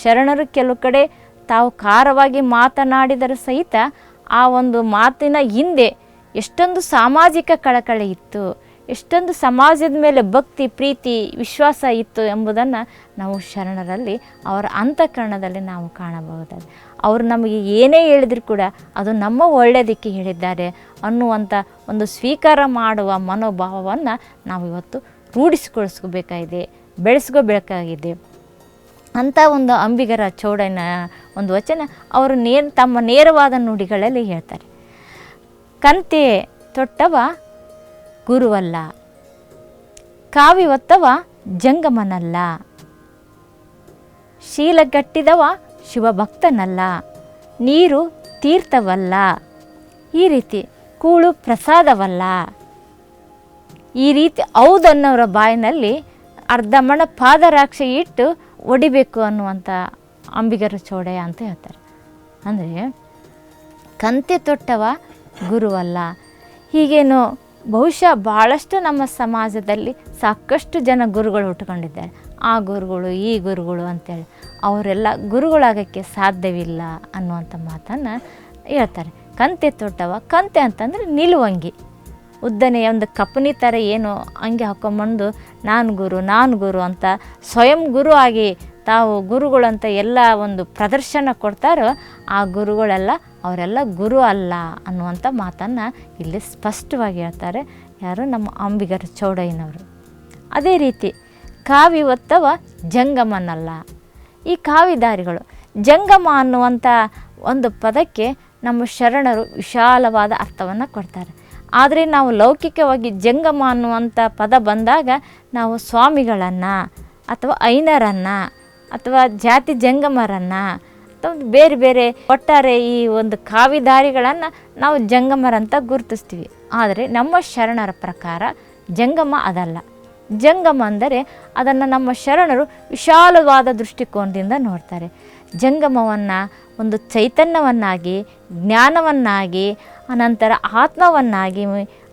ಶರಣರು ಕೆಲವು ಕಡೆ ತಾವು ಖಾರವಾಗಿ ಮಾತನಾಡಿದರೂ ಸಹಿತ ಆ ಒಂದು ಮಾತಿನ ಹಿಂದೆ ಎಷ್ಟೊಂದು ಸಾಮಾಜಿಕ ಕಳಕಳಿ ಇತ್ತು, ಎಷ್ಟೊಂದು ಸಮಾಜದ ಮೇಲೆ ಭಕ್ತಿ, ಪ್ರೀತಿ, ವಿಶ್ವಾಸ ಇತ್ತು ಎಂಬುದನ್ನು ನಾವು ಶರಣರಲ್ಲಿ, ಅವರ ಅಂತಃಕರಣದಲ್ಲಿ ನಾವು ಕಾಣಬಹುದಾಗಿದೆ. ಅವರು ನಮಗೆ ಏನೇ ಹೇಳಿದರೂ ಕೂಡ ಅದು ನಮ್ಮ ಒಳ್ಳೆಯದಕ್ಕೆ ಹೇಳಿದ್ದಾರೆ ಅನ್ನುವಂಥ ಒಂದು ಸ್ವೀಕಾರ ಮಾಡುವ ಮನೋಭಾವವನ್ನು ನಾವು ಇವತ್ತು ರೂಢಿಸಿಕೊಳಿಸ್ಕೋಬೇಕಾಗಿದೆ ಬೆಳೆಸ್ಕೋಬೇಕಾಗಿದೆ. ಅಂಥ ಒಂದು ಅಂಬಿಗರ ಚೌಡನ ಒಂದು ವಚನ ಅವರು ನೇರ ತಮ್ಮ ನೇರವಾದ ನುಡಿಗಳಲ್ಲಿ ಹೇಳ್ತಾರೆ. ಕಂತೆ ತೊಟ್ಟವ ಗುರುವಲ್ಲ, ಕಾವಿ ಒತ್ತವ ಜಂಗಮನಲ್ಲ, ಶೀಲಗಟ್ಟಿದವ ಶಿವಭಕ್ತನಲ್ಲ, ನೀರು ತೀರ್ಥವಲ್ಲ, ಈ ರೀತಿ ಕೂಳು ಪ್ರಸಾದವಲ್ಲ. ಈ ರೀತಿ ಹೌದನ್ನೋರ ಬಾಯಿನಲ್ಲಿ ಅರ್ಧಮಣ ಪಾದರಾಕ್ಷಿ ಪಾದರಾಕ್ಷ ಇಟ್ಟು ಒಡಿಬೇಕು ಅನ್ನುವಂಥ ಅಂಬಿಗರ ಚೌಡಯ್ಯ ಅಂತ ಹೇಳ್ತಾರೆ. ಅಂದರೆ, ಕಂತೆ ತೊಟ್ಟವ ಗುರುವಲ್ಲ. ಹೀಗೇನು ಬಹುಶಃ ಭಾಳಷ್ಟು ನಮ್ಮ ಸಮಾಜದಲ್ಲಿ ಸಾಕಷ್ಟು ಜನ ಗುರುಗಳು ಹುಟ್ಕೊಂಡಿದ್ದಾರೆ ಆ ಗುರುಗಳು, ಈ ಗುರುಗಳು ಅಂತೇಳಿ ಅವರೆಲ್ಲ ಗುರುಗಳಾಗಕ್ಕೆ ಸಾಧ್ಯವಿಲ್ಲ ಅನ್ನುವಂಥ ಮಾತನ್ನು ಹೇಳ್ತಾರೆ. ಕಂತೆ ತೊಟ್ಟವ, ಕಂತೆ ಅಂತಂದರೆ ನಿಲುವಂಗಿ. ಉದ್ದನೆಯ ಒಂದು ಕಪನಿ ಥರ ಏನು ಹಂಗೆ ಹಾಕ್ಕೊಂಬಂದು ನಾನು ಗುರು ನಾನು ಗುರು ಅಂತ ಸ್ವಯಂ ಗುರು ಆಗಿ ತಾವು ಗುರುಗಳಂತ ಎಲ್ಲ ಒಂದು ಪ್ರದರ್ಶನ ಕೊಡ್ತಾರೋ, ಆ ಗುರುಗಳೆಲ್ಲ ಅವರೆಲ್ಲ ಗುರು ಅಲ್ಲ ಅನ್ನುವಂಥ ಮಾತನ್ನು ಇಲ್ಲಿ ಸ್ಪಷ್ಟವಾಗಿ ಹೇಳ್ತಾರೆ ಯಾರು? ನಮ್ಮ ಅಂಬಿಗರ ಚೌಡಯ್ಯನವರು. ಅದೇ ರೀತಿ ಕಾವಿ ಒತ್ತವ ಜಂಗಮನಲ್ಲ. ಈ ಕಾವಿದಾರಿಗಳು ಜಂಗಮ ಅನ್ನುವಂಥ ಒಂದು ಪದಕ್ಕೆ ನಮ್ಮ ಶರಣರು ವಿಶಾಲವಾದ ಅರ್ಥವನ್ನು ಕೊಡ್ತಾರೆ. ಆದರೆ ನಾವು ಲೌಕಿಕವಾಗಿ ಜಂಗಮ ಅನ್ನುವಂಥ ಪದ ಬಂದಾಗ ನಾವು ಸ್ವಾಮಿಗಳನ್ನು ಅಥವಾ ಐನರನ್ನು ಅಥವಾ ಜಾತಿ ಜಂಗಮರನ್ನು ಅಥವಾ ಬೇರೆ ಬೇರೆ ಒಟ್ಟಾರೆ ಈ ಒಂದು ಕಾವಿದಾರಿಗಳನ್ನು ನಾವು ಜಂಗಮರಂತ ಗುರುತಿಸ್ತೀವಿ. ಆದರೆ ನಮ್ಮ ಶರಣರ ಪ್ರಕಾರ ಜಂಗಮ ಅದಲ್ಲ. ಜಂಗಮ ಅಂದರೆ ಅದನ್ನು ನಮ್ಮ ಶರಣರು ವಿಶಾಲವಾದ ದೃಷ್ಟಿಕೋನದಿಂದ ನೋಡ್ತಾರೆ. ಜಂಗಮವನ್ನು ಒಂದು ಚೈತನ್ಯವನ್ನಾಗಿ, ಜ್ಞಾನವನ್ನಾಗಿ ಅನಂತರ ಆತ್ಮವನ್ನಾಗಿ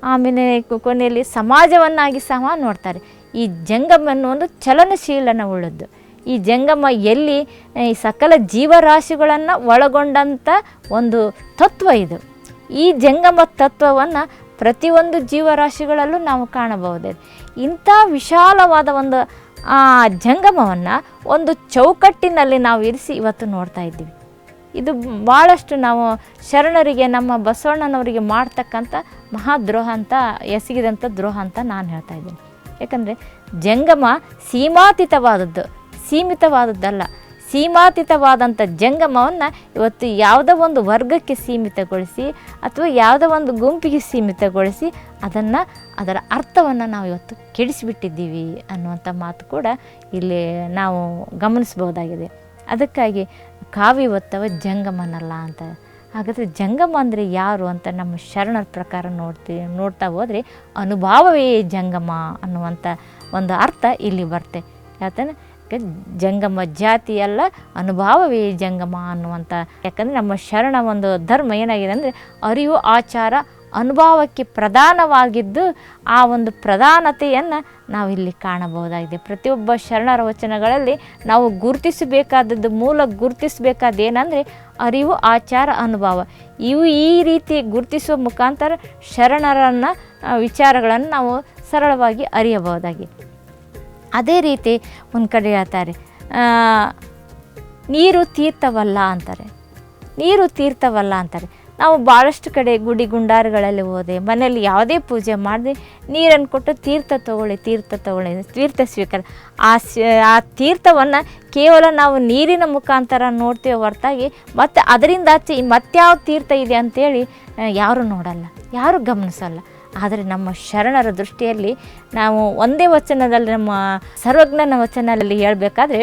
ಆಮೇಲೆ ಕೊನೆಯಲ್ಲಿ ಸಮಾಜವನ್ನಾಗಿ ಸಹ ನೋಡ್ತಾರೆ. ಈ ಜಂಗಮ ಒಂದು ಚಲನಶೀಲನ ಉಳ್ಳದ್ದು ಈ ಜಂಗಮ ಎಲ್ಲಿ ಈ ಸಕಲ ಜೀವರಾಶಿಗಳನ್ನು ಒಳಗೊಂಡಂಥ ಒಂದು ತತ್ವ ಇದು. ಈ ಜಂಗಮ ತತ್ವವನ್ನು ಪ್ರತಿಯೊಂದು ಜೀವರಾಶಿಗಳಲ್ಲೂ ನಾವು ಕಾಣಬಹುದೇ. ಇಂಥ ವಿಶಾಲವಾದ ಒಂದು ಜಂಗಮವನ್ನು ಒಂದು ಚೌಕಟ್ಟಿನಲ್ಲಿ ನಾವು ಇರಿಸಿ ಇವತ್ತು ನೋಡ್ತಾ ಇದ್ದೀವಿ. ಇದು ಭಾಳಷ್ಟು ನಾವು ಶರಣರಿಗೆ, ನಮ್ಮ ಬಸವಣ್ಣನವರಿಗೆ ಮಾಡ್ತಕ್ಕಂಥ ಮಹಾದ್ರೋಹ ಅಂತ, ಎಸಗಿದಂಥ ದ್ರೋಹ ಅಂತ ನಾನು ಹೇಳ್ತಾ ಇದ್ದೀನಿ. ಯಾಕಂದರೆ ಜಂಗಮ ಸೀಮಾತೀತವಾದದ್ದು, ಸೀಮಿತವಾದದ್ದಲ್ಲ. ಸೀಮಾತೀತವಾದಂಥ ಜಂಗಮವನ್ನು ಇವತ್ತು ಯಾವುದೋ ಒಂದು ವರ್ಗಕ್ಕೆ ಸೀಮಿತಗೊಳಿಸಿ ಅಥವಾ ಯಾವುದೋ ಒಂದು ಗುಂಪಿಗೆ ಸೀಮಿತಗೊಳಿಸಿ ಅದನ್ನು ಅದರ ಅರ್ಥವನ್ನು ನಾವು ಇವತ್ತು ಕೆಡಿಸಿಬಿಟ್ಟಿದ್ದೀವಿ ಅನ್ನುವಂಥ ಮಾತು ಕೂಡ ಇಲ್ಲಿ ನಾವು ಗಮನಿಸ್ಬೋದಾಗಿದೆ ಅದಕ್ಕಾಗಿ ಕಾವಿ ಒತ್ತವ ಜಂಗಮನಲ್ಲ ಅಂತ. ಹಾಗಾದರೆ ಜಂಗಮ ಅಂದರೆ ಯಾರು ಅಂತ ನಮ್ಮ ಶರಣರ ಪ್ರಕಾರ ನೋಡ್ತೀವಿ ನೋಡ್ತಾ ಹೋದರೆ ಅನುಭಾವವೇ ಜಂಗಮ ಅನ್ನುವಂಥ ಒಂದು ಅರ್ಥ ಇಲ್ಲಿ ಬರುತ್ತೆ ಯಾಕಂದರೆ ಜಂಗಮ ಜಾತಿ ಅಲ್ಲ, ಅನುಭಾವವೇ ಜಂಗಮ ಅನ್ನುವಂಥ ಯಾಕಂದರೆ ನಮ್ಮ ಶರಣ ಒಂದು ಧರ್ಮ ಏನಾಗಿದೆ ಅಂದರೆ ಅರಿವು, ಆಚಾರ ಅನುಭವಕ್ಕೆ ಪ್ರಧಾನವಾಗಿದ್ದು ಆ ಒಂದು ಪ್ರಧಾನತೆಯನ್ನು ನಾವಿಲ್ಲಿ ಕಾಣಬಹುದಾಗಿದೆ. ಪ್ರತಿಯೊಬ್ಬ ಶರಣರ ವಚನಗಳಲ್ಲಿ ನಾವು ಗುರುತಿಸಬೇಕಾದದ್ದು ಮೂಲ ಗುರುತಿಸಬೇಕಾದ ಏನಂದರೆ ಅರಿವು, ಆಚಾರ, ಅನುಭವ. ಇವು ಈ ರೀತಿ ಗುರುತಿಸುವ ಮುಖಾಂತರ ಶರಣರನ್ನು ವಿಚಾರಗಳನ್ನು ನಾವು ಸರಳವಾಗಿ ಅರಿಯಬಹುದಾಗಿದೆ ಅದೇ ರೀತಿ ಒಂದು ಕಡೆ ಹೇಳ್ತಾರೆ ನೀರು ತೀರ್ಥವಲ್ಲ ಅಂತಾರೆ. ನೀರು ತೀರ್ಥವಲ್ಲ ಅಂತಾರೆ. ನಾವು ಭಾಳಷ್ಟು ಕಡೆ ಗುಡಿ ಗುಂಡಾರುಗಳಲ್ಲಿ ಹೋದೆ. ಮನೆಯಲ್ಲಿ ಯಾವುದೇ ಪೂಜೆ ಮಾಡಿದೆ ನೀರನ್ನು ಕೊಟ್ಟು ತೀರ್ಥ ತಗೊಳ್ಳಿ ತೀರ್ಥ ತಗೊಳ್ಳಿ, ತೀರ್ಥ ಸ್ವೀಕಾರ. ಆ ಆ ತೀರ್ಥವನ್ನು ಕೇವಲ ನಾವು ನೀರಿನ ಮುಖಾಂತರ ನೋಡ್ತೇವೆ ಹೊರತಾಗಿ, ಮತ್ತು ಅದರಿಂದ ಆಚೆ ಮತ್ಯಾವ ತೀರ್ಥ ಇದೆ ಅಂತೇಳಿ ಯಾರೂ ನೋಡಲ್ಲ, ಯಾರೂ ಗಮನಿಸಲ್ಲ. ಆದರೆ ನಮ್ಮ ಶರಣರ ದೃಷ್ಟಿಯಲ್ಲಿ ನಾವು ಒಂದೇ ವಚನದಲ್ಲಿ ನಮ್ಮ ಸರ್ವಜ್ಞನ ವಚನದಲ್ಲಿ ಹೇಳಬೇಕಾದ್ರೆ,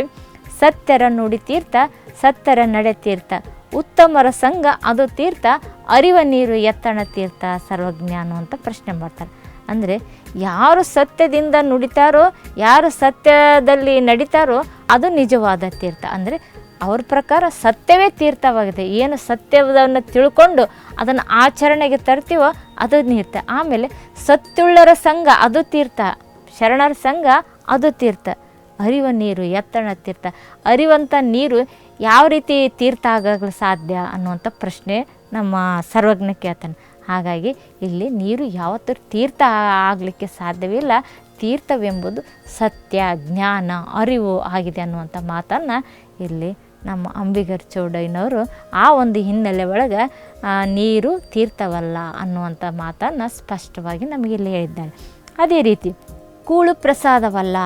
ಸತ್ಯರ ನುಡಿ ತೀರ್ಥ ಸತ್ತರ ನಡೆ ತೀರ್ಥ. ಉತ್ತಮರ ಸಂಘ, ಅದು ತೀರ್ಥ, ಅರಿವ ನೀರು ಎತ್ತಣ ತೀರ್ಥ, ಸರ್ವಜ್ಞಾನ ಅಂತ ಪ್ರಶ್ನೆ ಮಾಡ್ತಾರೆ. ಅಂದರೆ ಯಾರು ಸತ್ಯದಿಂದ ನುಡಿತಾರೋ, ಯಾರು ಸತ್ಯದಲ್ಲಿ ನಡೀತಾರೋ, ಅದು ನಿಜವಾದ ತೀರ್ಥ. ಅಂದರೆ ಅವ್ರ ಪ್ರಕಾರ ಸತ್ಯವೇ ತೀರ್ಥವಾಗಿದೆ. ಏನು ಸತ್ಯವನ್ನು ತಿಳ್ಕೊಂಡು ಅದನ್ನು ಆಚರಣೆಗೆ ತರ್ತೀವೋ, ಅದು ತೀರ್ಥ. ಆಮೇಲೆ ಸತ್ಯುಳ್ಳರ ಸಂಘ, ಅದು ತೀರ್ಥ. ಶರಣರ ಸಂಘ, ಅದು ತೀರ್ಥ. ಅರಿವ ನೀರು, ಎತ್ತಣ ತೀರ್ಥ. ಅರಿವಂಥ ನೀರು ಯಾವ ರೀತಿ ತೀರ್ಥ ಆಗಲು ಸಾಧ್ಯ ಅನ್ನುವಂಥ ಪ್ರಶ್ನೆ ನಮ್ಮ ಸರ್ವಜ್ಞ ಕೇಳ್ತಾನೆ ಹಾಗಾಗಿ ಇಲ್ಲಿ ನೀರು ಯಾವತ್ತೂ ತೀರ್ಥ ಆಗಲಿಕ್ಕೆ ಸಾಧ್ಯವಿಲ್ಲ ತೀರ್ಥವೆಂಬುದು ಸತ್ಯ, ಜ್ಞಾನ, ಅರಿವು ಆಗಿದೆ ಅನ್ನುವಂಥ ಮಾತನ್ನು ಇಲ್ಲಿ ನಮ್ಮ ಅಂಬಿಗರ್ ಚೌಡಯ್ಯನವರು ಆ ಒಂದು ಹಿನ್ನೆಲೆ ಒಳಗೆ ನೀರು ತೀರ್ಥವಲ್ಲ ಅನ್ನುವಂಥ ಮಾತನ್ನು ಸ್ಪಷ್ಟವಾಗಿ ನಮಗೆ ಇಲ್ಲಿ ಹೇಳಿದ್ದಾರೆ. ಅದೇ ರೀತಿ, ಕೂಳು ಪ್ರಸಾದವಲ್ಲ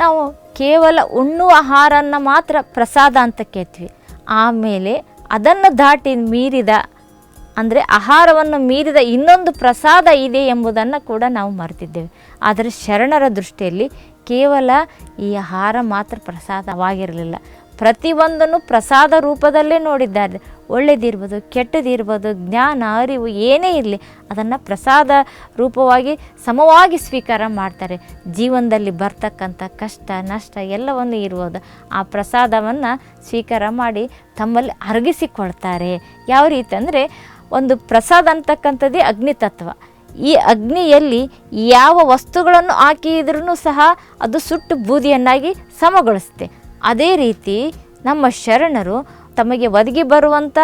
ನಾವು ಕೇವಲ ಉಣ್ಣುವ ಆಹಾರನ ಮಾತ್ರ ಪ್ರಸಾದ ಅಂತ ಕೇಳ್ತೀವಿ. ಆಮೇಲೆ ಅದನ್ನು ದಾಟಿ ಮೀರಿದ, ಅಂದರೆ ಆಹಾರವನ್ನು ಮೀರಿದ ಇನ್ನೊಂದು ಪ್ರಸಾದ ಇದೆ ಎಂಬುದನ್ನು ಕೂಡ ನಾವು ಮರೆತಿದ್ದೇವೆ. ಆದರೆ ಶರಣರ ದೃಷ್ಟಿಯಲ್ಲಿ ಕೇವಲ ಈ ಆಹಾರ ಮಾತ್ರ ಪ್ರಸಾದವಾಗಿರಲಿಲ್ಲ. ಪ್ರತಿಯೊಂದನ್ನು ಪ್ರಸಾದ ರೂಪದಲ್ಲೇ ನೋಡಿದ್ದಾರೆ. ಒಳ್ಳೆಯದಿರ್ಬೋದು ಕೆಟ್ಟದಿರ್ಬೋದು, ಜ್ಞಾನ, ಅರಿವು ಏನೇ ಇರಲಿ ಅದನ್ನು ಪ್ರಸಾದ ರೂಪವಾಗಿ ಸಮವಾಗಿ ಸ್ವೀಕಾರ ಮಾಡ್ತಾರೆ. ಜೀವನದಲ್ಲಿ ಬರ್ತಕ್ಕಂಥ ಕಷ್ಟ, ನಷ್ಟ ಎಲ್ಲವನ್ನು ಇರ್ಬೋದು. ಆ ಪ್ರಸಾದವನ್ನು ಸ್ವೀಕಾರ ಮಾಡಿ ತಮ್ಮಲ್ಲಿ ಅರಗಿಸಿಕೊಳ್ತಾರೆ. ಯಾವ ರೀತಿ ಅಂದರೆ ಒಂದು ಪ್ರಸಾದ ಅಂತಕ್ಕಂಥದ್ದೇ ಅಗ್ನಿ ತತ್ವ. ಈ ಅಗ್ನಿಯಲ್ಲಿ ಯಾವ ವಸ್ತುಗಳನ್ನು ಹಾಕಿದ್ರೂ ಸಹ ಅದು ಸುಟ್ಟು ಬೂದಿಯನ್ನಾಗಿ ಸಮಗೊಳಿಸುತ್ತೆ. ಅದೇ ರೀತಿ ನಮ್ಮ ಶರಣರು ತಮಗೆ ಒದಗಿ ಬರುವಂಥ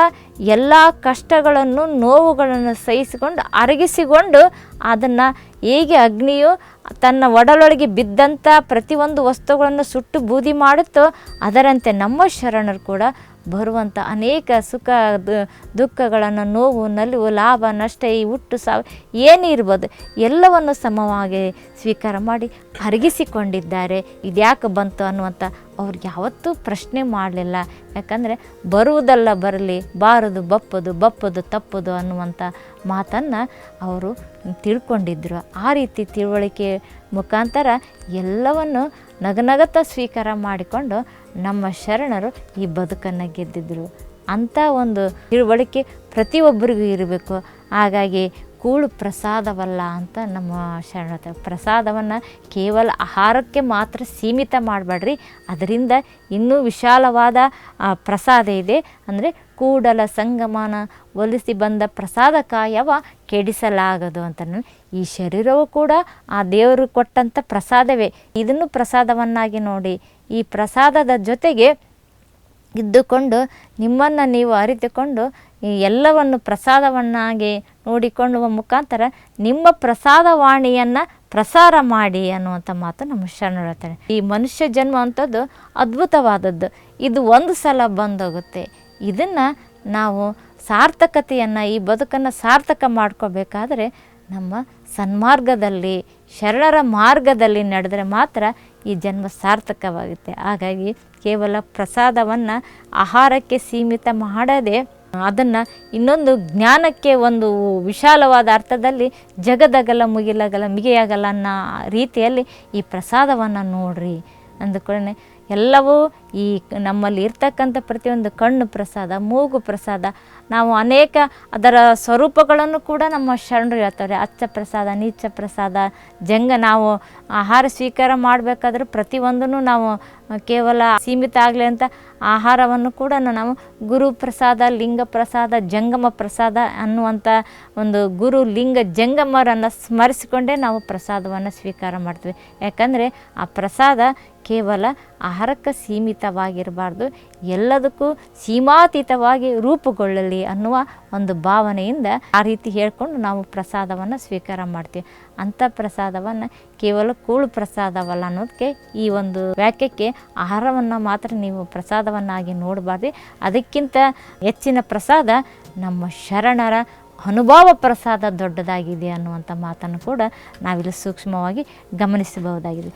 ಎಲ್ಲ ಕಷ್ಟಗಳನ್ನು, ನೋವುಗಳನ್ನು ಸಹಿಸಿಕೊಂಡು, ಅರಗಿಸಿಕೊಂಡು ಅದನ್ನು ಹೇಗೆ ಅಗ್ನಿಯು ತನ್ನ ಒಡಲೊಳಗೆ ಬಿದ್ದಂಥ ಪ್ರತಿಯೊಂದು ವಸ್ತುಗಳನ್ನು ಸುಟ್ಟು ಬೂದಿ ಮಾಡುತ್ತೋ ಅದರಂತೆ ನಮ್ಮ ಶರಣರು ಕೂಡ ಬರುವಂಥ ಅನೇಕ ಸುಖ ದುಃಖಗಳನ್ನು, ನೋವು ನಲಿವು ಲಾಭ, ನಷ್ಟ ಈ ಹುಟ್ಟು ಸಾವು ಏನೇ ಇರ್ಬೋದು ಎಲ್ಲವನ್ನು ಸಮವಾಗಿ ಸ್ವೀಕಾರ ಮಾಡಿ ಅರಗಿಸಿಕೊಂಡಿದ್ದಾರೆ. ಇದ್ಯಾಕೆ ಬಂತು ಅನ್ನುವಂಥ ಅವ್ರಿಗೆ ಯಾವತ್ತೂ ಪ್ರಶ್ನೆ ಮಾಡಲಿಲ್ಲ. ಯಾಕಂದರೆ ಬರುವುದಲ್ಲ ಬರಲಿ, ಬಾರದು, ಬಪ್ಪದು ಬಪ್ಪದು, ತಪ್ಪದು ಅನ್ನುವಂಥ ಮಾತನ್ನು ಅವರು ತಿಳ್ಕೊಂಡಿದ್ದರು ಆ ರೀತಿ ತಿಳುವಳಿಕೆ ಮುಖಾಂತರ ಎಲ್ಲವನ್ನು ನಗನಗತ ಸ್ವೀಕಾರ ಮಾಡಿಕೊಂಡು ನಮ್ಮ ಶರಣರು ಈ ಬದುಕನ್ನು ಗೆದ್ದಿದ್ರು. ಅಂಥ ಒಂದು ತಿಳುವಳಿಕೆ ಪ್ರತಿಯೊಬ್ಬರಿಗೂ ಇರಬೇಕು. ಹಾಗಾಗಿ ಕೂಳು ಪ್ರಸಾದವಲ್ಲ ಅಂತ ನಮ್ಮ ಶರಣ ಪ್ರಸಾದವನ್ನು ಕೇವಲ ಆಹಾರಕ್ಕೆ ಮಾತ್ರ ಸೀಮಿತ ಮಾಡಬೇಡ್ರಿ. ಅದರಿಂದ ಇನ್ನೂ ವಿಶಾಲವಾದ ಪ್ರಸಾದ ಇದೆ. ಅಂದರೆ ಕೂಡಲ ಸಂಗಮನ ಒಲಿಸಿ ಬಂದ ಪ್ರಸಾದ ಕಾಯವ ಕೆಡಿಸಲಾಗದು ಅಂತ ಈ ಶರೀರವು ಕೂಡ ಆ ದೇವರು ಕೊಟ್ಟಂಥ ಪ್ರಸಾದವೇ. ಇದನ್ನು ಪ್ರಸಾದವನ್ನಾಗಿ ನೋಡಿ ಈ ಪ್ರಸಾದದ ಜೊತೆಗೆ ಇದ್ದುಕೊಂಡು ನಿಮ್ಮನ್ನು ನೀವು ಅರಿತುಕೊಂಡು ಈ ಎಲ್ಲವನ್ನು ಪ್ರಸಾದವನ್ನಾಗಿ ನೋಡಿಕೊಳ್ಳುವ ಮುಖಾಂತರ ನಿಮ್ಮ ಪ್ರಸಾದವಾಣಿಯನ್ನು ಪ್ರಸಾರ ಮಾಡಿ ಅನ್ನುವಂಥ ಮಾತು ನಮ್ಮ ಶರಣರು ಹೇಳ್ತಾರೆ. ಈ ಮನುಷ್ಯ ಜನ್ಮ ಅಂಥದ್ದು ಅದ್ಭುತವಾದದ್ದು. ಇದು ಒಂದು ಸಲ ಬಂದೋಗುತ್ತೆ. ಇದನ್ನು ನಾವು ಸಾರ್ಥಕತೆಯನ್ನು, ಈ ಬದುಕನ್ನು ಸಾರ್ಥಕ ಮಾಡ್ಕೋಬೇಕಾದ್ರೆ ನಮ್ಮ ಸನ್ಮಾರ್ಗದಲ್ಲಿ, ಶರಣರ ಮಾರ್ಗದಲ್ಲಿ ನಡೆದರೆ ಮಾತ್ರ ಈ ಜನ್ಮ ಸಾರ್ಥಕವಾಗುತ್ತೆ. ಹಾಗಾಗಿ ಕೇವಲ ಪ್ರಸಾದವನ್ನು ಆಹಾರಕ್ಕೆ ಸೀಮಿತ ಮಾಡದೆ ಅದನ್ನು ಇನ್ನೊಂದು ಜ್ಞಾನಕ್ಕೆ ಒಂದು ವಿಶಾಲವಾದ ಅರ್ಥದಲ್ಲಿ ಜಗದಗಲ ಮುಗಿಲಗಲ ಮಿಗೆಯಾಗಲ್ಲ ಅನ್ನೋ ರೀತಿಯಲ್ಲಿ ಈ ಪ್ರಸಾದವನ್ನು ನೋಡ್ರಿ ಅಂದುಕೊಳ್ಳೆ. ಎಲ್ಲವೂ ಈ ನಮ್ಮಲ್ಲಿ ಇರ್ತಕ್ಕಂಥ ಪ್ರತಿಯೊಂದು ಕಣ್ಣು ಪ್ರಸಾದ, ಮೂಗು ಪ್ರಸಾದ, ನಾವು ಅನೇಕ ಅದರ ಸ್ವರೂಪಗಳನ್ನು ಕೂಡ ನಮ್ಮ ಶರಣರು ಹೇಳ್ತಾರೆ. ಅಚ್ಚ ಪ್ರಸಾದ, ನೀಚ ಪ್ರಸಾದ, ಜಂಗ ನಾವು ಆಹಾರ ಸ್ವೀಕಾರ ಮಾಡಬೇಕಾದ್ರೆ ಪ್ರತಿಯೊಂದನ್ನು ನಾವು ಕೇವಲ ಸೀಮಿತ ಆಗಲಿ ಅಂತ ಆಹಾರವನ್ನು ಕೂಡ ನಾವು ಗುರು ಪ್ರಸಾದ, ಲಿಂಗ ಪ್ರಸಾದ, ಜಂಗಮ ಪ್ರಸಾದ ಅನ್ನುವಂಥ ಒಂದು ಗುರು, ಲಿಂಗ, ಜಂಗಮರನ್ನು ಸ್ಮರಿಸಿಕೊಂಡೇ ನಾವು ಪ್ರಸಾದವನ್ನು ಸ್ವೀಕಾರ ಮಾಡ್ತೀವಿ. ಯಾಕಂದರೆ ಆ ಪ್ರಸಾದ ಕೇವಲ ಆಹಾರಕ್ಕೆ ಸೀಮಿತವಾಗಿರಬಾರ್ದು. ಎಲ್ಲದಕ್ಕೂ ಸೀಮಾತೀತವಾಗಿ ರೂಪುಗೊಳ್ಳಲಿ ಅನ್ನುವ ಒಂದು ಭಾವನೆಯಿಂದ ಆ ರೀತಿ ಹೇಳಿಕೊಂಡು ನಾವು ಪ್ರಸಾದವನ್ನು ಸ್ವೀಕಾರ ಮಾಡ್ತೀವಿ. ಅಂಥ ಪ್ರಸಾದವನ್ನು ಕೇವಲ ಕೂಳು ಪ್ರಸಾದವಲ್ಲ ಅನ್ನೋದಕ್ಕೆ ಈ ಒಂದು ವಾಕ್ಯಕ್ಕೆ ಆಹಾರವನ್ನು ಮಾತ್ರ ನೀವು ಪ್ರಸಾದವನ್ನಾಗಿ ನೋಡಬಾರ್ದು. ಅದಕ್ಕಿಂತ ಹೆಚ್ಚಿನ ಪ್ರಸಾದ ನಮ್ಮ ಶರಣರ ಅನುಭವ ಪ್ರಸಾದ ದೊಡ್ಡದಾಗಿದೆ ಅನ್ನುವಂಥ ಮಾತನ್ನು ಕೂಡ ನಾವಿಲ್ಲಿ ಸೂಕ್ಷ್ಮವಾಗಿ ಗಮನಿಸಬಹುದಾಗಿದೆ.